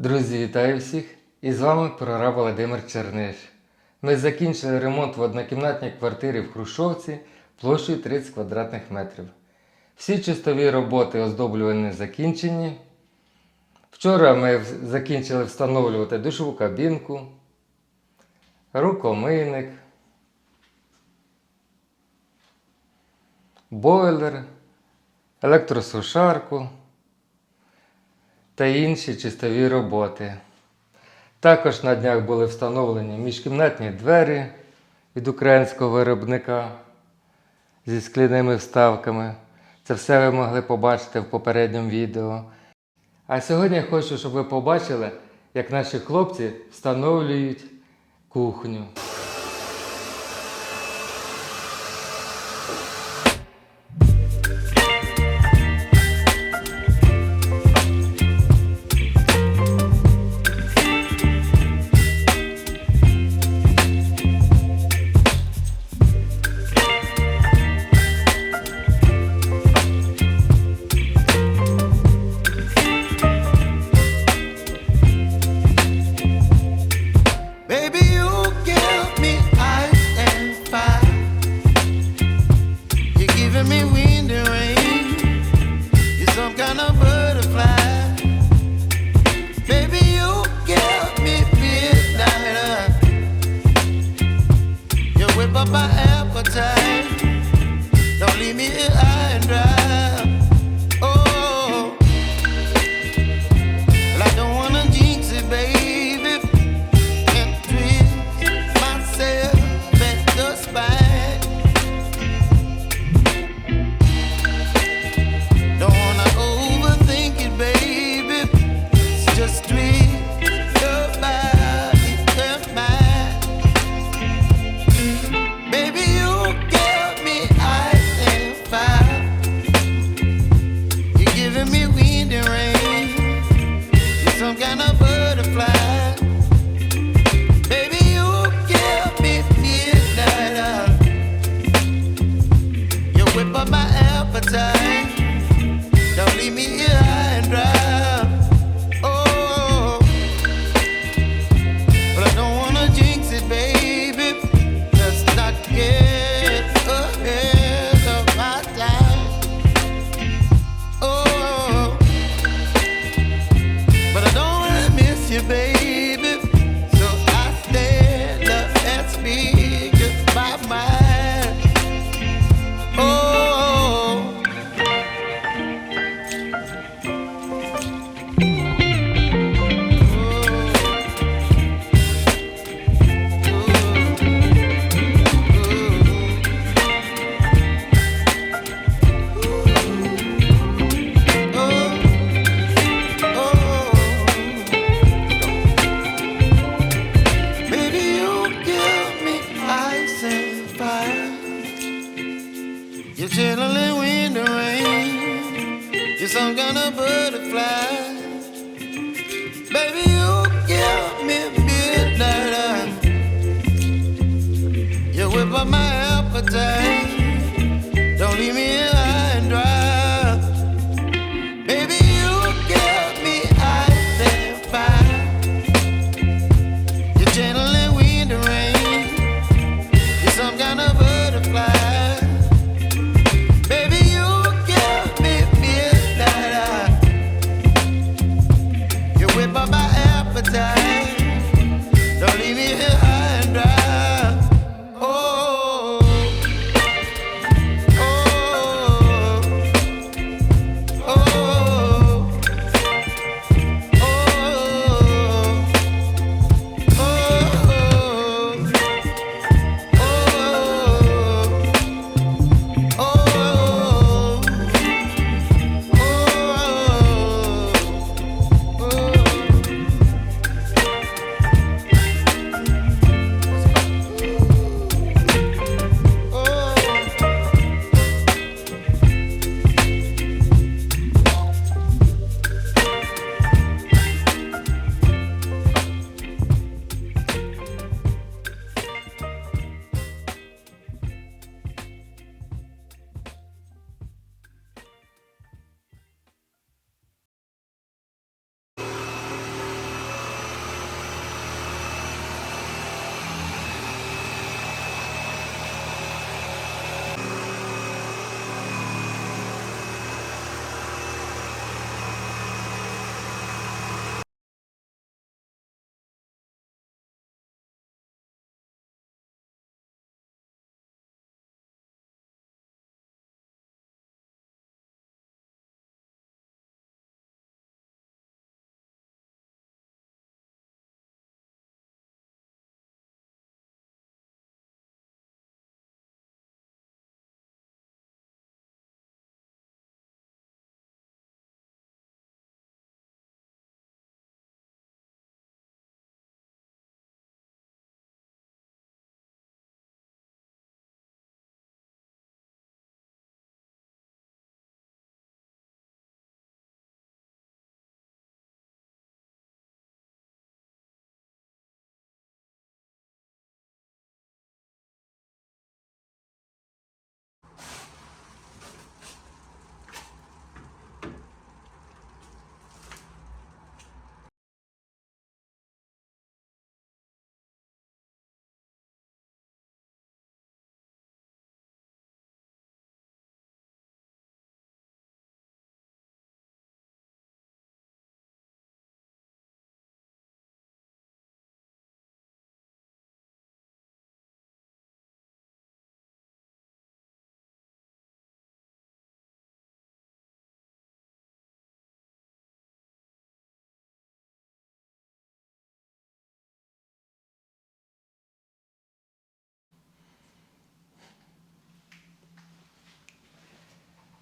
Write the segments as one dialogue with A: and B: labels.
A: Друзі, вітаю всіх! І з вами прораб Володимир Черниш. Ми закінчили ремонт в однокімнатній квартирі в Хрущовці площею 30 квадратних метрів. Всі чистові роботи оздоблювані закінчені. Вчора ми закінчили встановлювати душову кабінку, рукомийник, бойлер, електросушарку та інші чистові роботи. Також на днях були встановлені міжкімнатні двері від українського виробника зі скляними вставками. Це все ви могли побачити в попередньому відео. А сьогодні я хочу, щоб ви побачили, як наші хлопці встановлюють кухню.
B: Papa.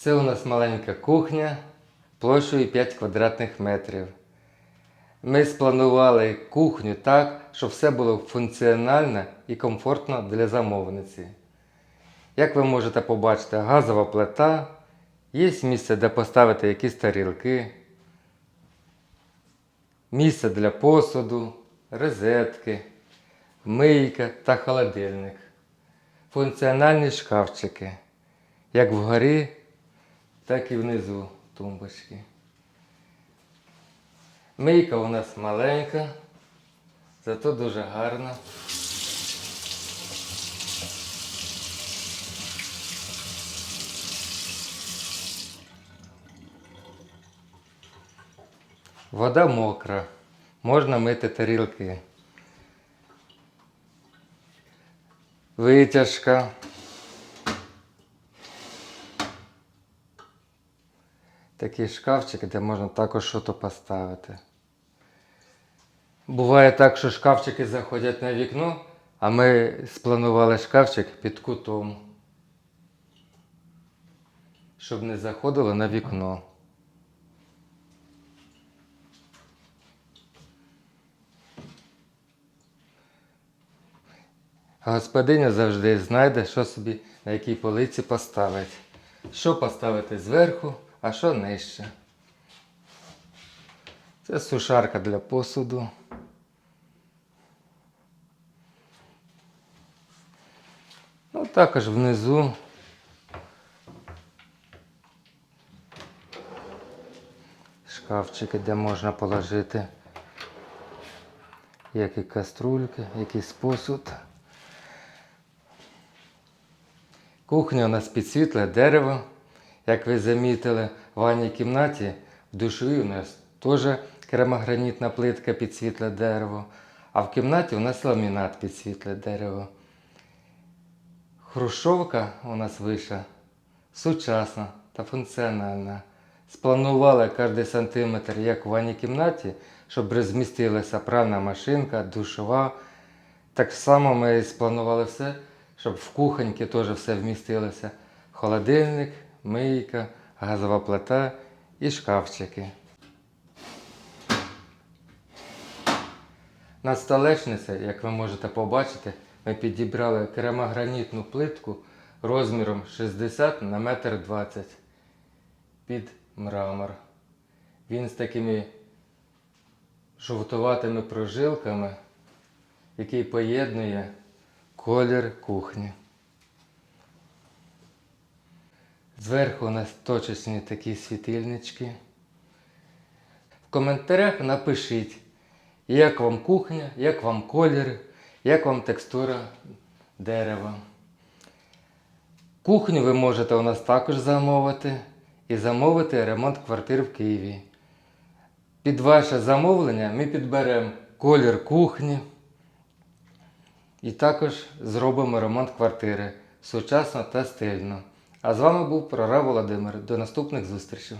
A: Це у нас маленька кухня площею 5 квадратних метрів. Ми спланували кухню так, щоб все було функціонально і комфортно для замовниці. Як ви можете побачити, газова плита, є місце, де поставити якісь тарілки, місце для посуду, розетки, мийка та холодильник, функціональні шкафчики, як вгорі, так і внизу тумбочки. Мийка у нас маленька, зато дуже гарна. Вода мокра, можна мити тарілки. Витяжка. Такі шкафчики, де можна також щось поставити. Буває так, що шкафчики заходять на вікно, а ми спланували шкафчик під кутом, щоб не заходило на вікно. Господиня завжди знайде, що собі на якій полиці поставить. Що поставити зверху, а що нижче. Це сушарка для посуду. Ну, також внизу. Шкафчики, де можна положити які каструльки, якийсь посуд. Кухня у нас під світле дерево. Як ви замітили, в ванній кімнаті в душовій у нас теж керамогранітна плитка під світле дерево, а в кімнаті у нас ламінат під світле дерево. Хрущовка у нас вийшла сучасна та функціональна. Спланували кожен сантиметр, як в ванній кімнаті, щоб розмістилася пральна машинка, душова. Так само ми спланували все, щоб в кухоньки теж все вмістилося. Холодильник, мийка, газова плита і шкафчики. На столешниці, як ви можете побачити, ми підібрали керамогранітну плитку розміром 60 на 1,20 м під мрамор. Він з такими жовтуватими прожилками, який поєднує колір кухні. Зверху у нас точечні такі світильнички. В коментарях напишіть, як вам кухня, як вам колір, як вам текстура дерева. Кухню ви можете у нас також замовити і замовити ремонт квартир в Києві. Під ваше замовлення ми підберемо колір кухні і також зробимо ремонт квартири сучасно та стильно. А з вами був прораб Володимир. До наступних зустрічей.